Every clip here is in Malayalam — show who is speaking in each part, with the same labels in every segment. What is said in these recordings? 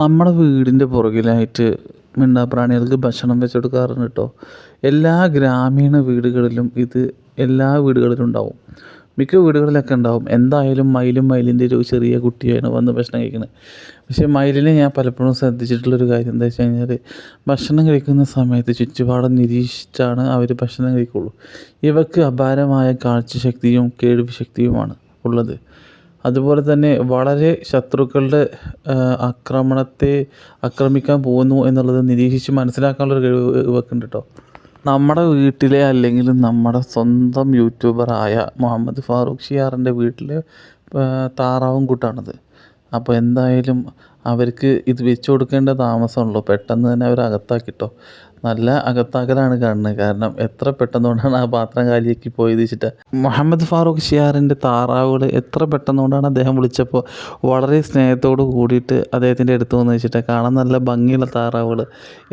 Speaker 1: നമ്മുടെ വീടിന്റെ പുറകിലായിട്ട് മിണ്ടാപ്രാണികൾക്ക് ഭക്ഷണം വെച്ച് കൊടുക്കാറുണ്ട് കേട്ടോ. എല്ലാ ഗ്രാമീണ വീടുകളിലും ഇത് എല്ലാ വീടുകളിലും ഉണ്ടാവും. മിക്ക വീടുകളിലൊക്കെ ഉണ്ടാവും. എന്തായാലും മയിലും മയിലിന്റെ ഒരു ചെറിയ കുട്ടിയാണ് വന്ന് ഭക്ഷണം കഴിക്കുന്നത്. പക്ഷേ മയിലിനെ ഞാൻ പലപ്പോഴും ശ്രദ്ധിച്ചിട്ടുള്ളൊരു കാര്യം എന്താ വെച്ച് കഴിഞ്ഞാൽ ഭക്ഷണം കഴിക്കുന്ന സമയത്ത് ചുറ്റുപാടും നിരീക്ഷിച്ചാണ് അവർ ഭക്ഷണം കഴിക്കുകയുള്ളൂ ഇവക്ക് അപാരമായ കാഴ്ചശക്തിയും കേൾവി ശക്തിയുമാണ് ഉള്ളത്. അതുപോലെ തന്നെ വളരെ ശത്രുക്കളുടെ ആക്രമണത്തെ ആക്രമിക്കാൻ പോകുന്നു എന്നുള്ളത് നിരീക്ഷിച്ച് മനസ്സിലാക്കാനുള്ളൊരു കഴിവ് ഇവക്കുണ്ട് കേട്ടോ നമ്മുടെ വീട്ടിലെ അല്ലെങ്കിൽ നമ്മുടെ സ്വന്തം യൂട്യൂബറായ മുഹമ്മദ് ഫാറൂഖ് ഷിയാറിന്റെ വീട്ടിലെ താറാവും കൂട്ടാണത്. അപ്പോൾ എന്തായാലും അവർക്ക് ഇത് വെച്ച് കൊടുക്കേണ്ട താമസമുള്ളൂ. പെട്ടെന്ന് തന്നെ അവർ അകത്താക്കിട്ടോ നല്ല അകത്താക്കലാണ് കാണുന്നത്. കാരണം എത്ര പെട്ടെന്നുകൊണ്ടാണ് ആ പാത്രം കാലിയാക്കി പോയത് വെച്ചിട്ട്. മുഹമ്മദ് ഫാറൂഖ് ഷിയാറിന്റെ താറാവുകൾ എത്ര പെട്ടെന്നുകൊണ്ടാണ് അദ്ദേഹം വിളിച്ചപ്പോൾ വളരെ സ്നേഹത്തോട് കൂടിയിട്ട് അദ്ദേഹത്തിന്റെ അടുത്ത് വന്ന് വെച്ചിട്ട് കാണാൻ നല്ല ഭംഗിയുള്ള താറാവുകൾ.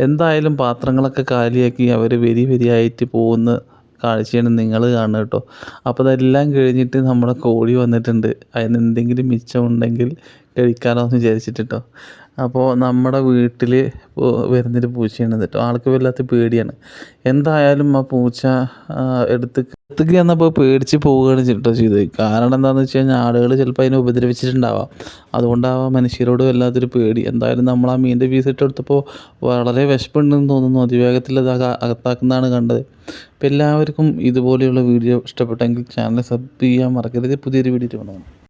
Speaker 1: എന്തായാലും പാത്രങ്ങളൊക്കെ കാലിയാക്കി അവർ വരി വരിയായിട്ട് പോകുന്ന കാഴ്ചയാണ് നിങ്ങൾ കാണുന്നത് കേട്ടോ. അപ്പോൾ അതെല്ലാം കഴിഞ്ഞിട്ട് നമ്മുടെ കോഴി വന്നിട്ടുണ്ട്. അതിന് എന്തെങ്കിലും മിച്ചമുണ്ടെങ്കിൽ കഴിക്കാമല്ലോ എന്ന് വിചാരിച്ചിട്ട് കേട്ടോ. അപ്പോൾ നമ്മുടെ വീട്ടിൽ വരുന്നൊരു പൂച്ചയാണ് കേട്ടോ. ആൾക്ക് വല്ലാത്ത പേടിയാണ്. എന്തായാലും ആ പൂച്ച എടുത്ത് എടുത്തേക്ക് ചെന്നപ്പോൾ പേടിച്ച് പോവുകയാണ് കേട്ടോ ചെയ്തത്. കാരണം എന്താണെന്ന് വെച്ച് കഴിഞ്ഞാൽ ആളുകൾ ചിലപ്പോൾ അതിനെ ഉപദ്രവിച്ചിട്ടുണ്ടാവാം. അതുകൊണ്ടാവാം മനുഷ്യരോട് വല്ലാത്തൊരു പേടി. എന്തായാലും നമ്മൾ ആ മീനിന്റെ പീസ് ഇട്ടെടുത്തപ്പോൾ വളരെ വിശപ്പുണ്ടെന്ന് തോന്നുന്നു. അതിവേഗത്തിൽ അത് അകത്താക്കുന്നതാണ് കണ്ടത്. അപ്പോൾ എല്ലാവർക്കും ഇതുപോലെയുള്ള വീഡിയോ ഇഷ്ടപ്പെട്ടെങ്കിൽ ചാനൽ സബ് ചെയ്യാൻ മറക്കരുത്. പുതിയൊരു വീഡിയോ വേണം